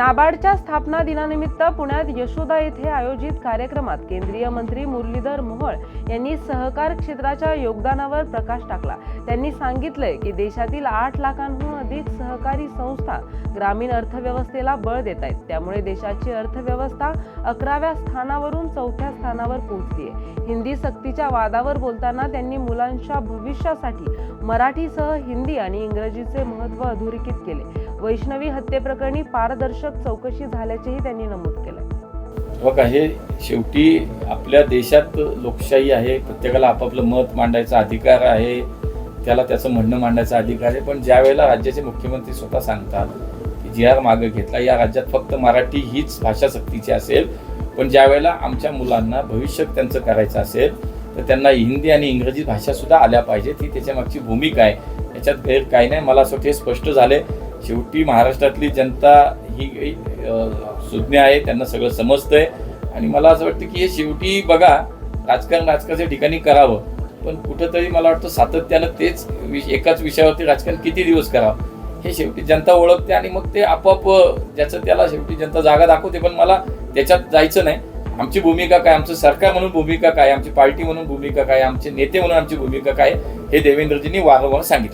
नाबार्डच्या स्थापना दिनानिमित्त पुण्यात यशोदा येथे आयोजित कार्यक्रमात केंद्रीय मंत्री मुरलीधर मोहोळ यांनी सहकार क्षेत्राच्या योगदानावर प्रकाश टाकला. त्यांनी सांगितलंय की देशातील आठ लाखांहून अधिक सहकारी संस्था ग्रामीण अर्थव्यवस्थेला बळ देत आहेत. त्यामुळे देशाची अर्थव्यवस्था अकराव्या स्थानावरून चौथ्या स्थानावर पोहोचलीय. हिंदी सक्तीच्या वादावर बोलताना त्यांनी मुलांच्या भविष्यासाठी मराठीसह हिंदी आणि इंग्रजीचे महत्त्व अधोरेखित केले. वैष्णवी हत्येप्रकरणी पारदर्शक चौकशी झाल्याचेही त्यांनी नमूद केलं बघा हे शेवटी आपल्या देशात लोकशाही आहे प्रत्येकाला आपापलं मत मांडायचा अधिकार आहे. त्याला त्याचं म्हणणं मांडायचा अधिकार आहे. पण ज्या वेळेला राज्याचे मुख्यमंत्री स्वतः सांगतात की जी आर मागे घेतला या राज्यात फक्त मराठी हीच भाषा सक्तीची असेल. पण ज्या वेळेला आमच्या मुलांना भविष्य त्यांचं करायचं असेल तर त्यांना हिंदी आणि इंग्रजी भाषासुद्धा आल्या पाहिजेत. ही त्याच्या मागची भूमिका आहे. याच्यात गैर काही नाही. मला असं वाटतं हे स्पष्ट झाले. शेवटी महाराष्ट्रातली जनता ही सुज्ञ आहे त्यांना सगळं समजतंय. आणि मला असं वाटतं की हे शेवटी बघा राजकारण राजकारणाच्या ठिकाणी करावं. पण कुठंतरी मला वाटतं सातत्यानं तेच विष- एकाच विषयावरती राजकारण किती दिवस करावं? हे शेवटी जनता ओळखते आणि मग ते आपोआप ज्याचं त्याला शेवटी जनता जागा दाखवते. पण मला त्याच्यात जायचं नाही. आमची भूमिका काय? आमचं सरकार म्हणून भूमिका काय? आमची पार्टी म्हणून भूमिका काय? आमचे नेते म्हणून आमची भूमिका काय? हे देवेंद्रजींनी वारंवार सांगितलं.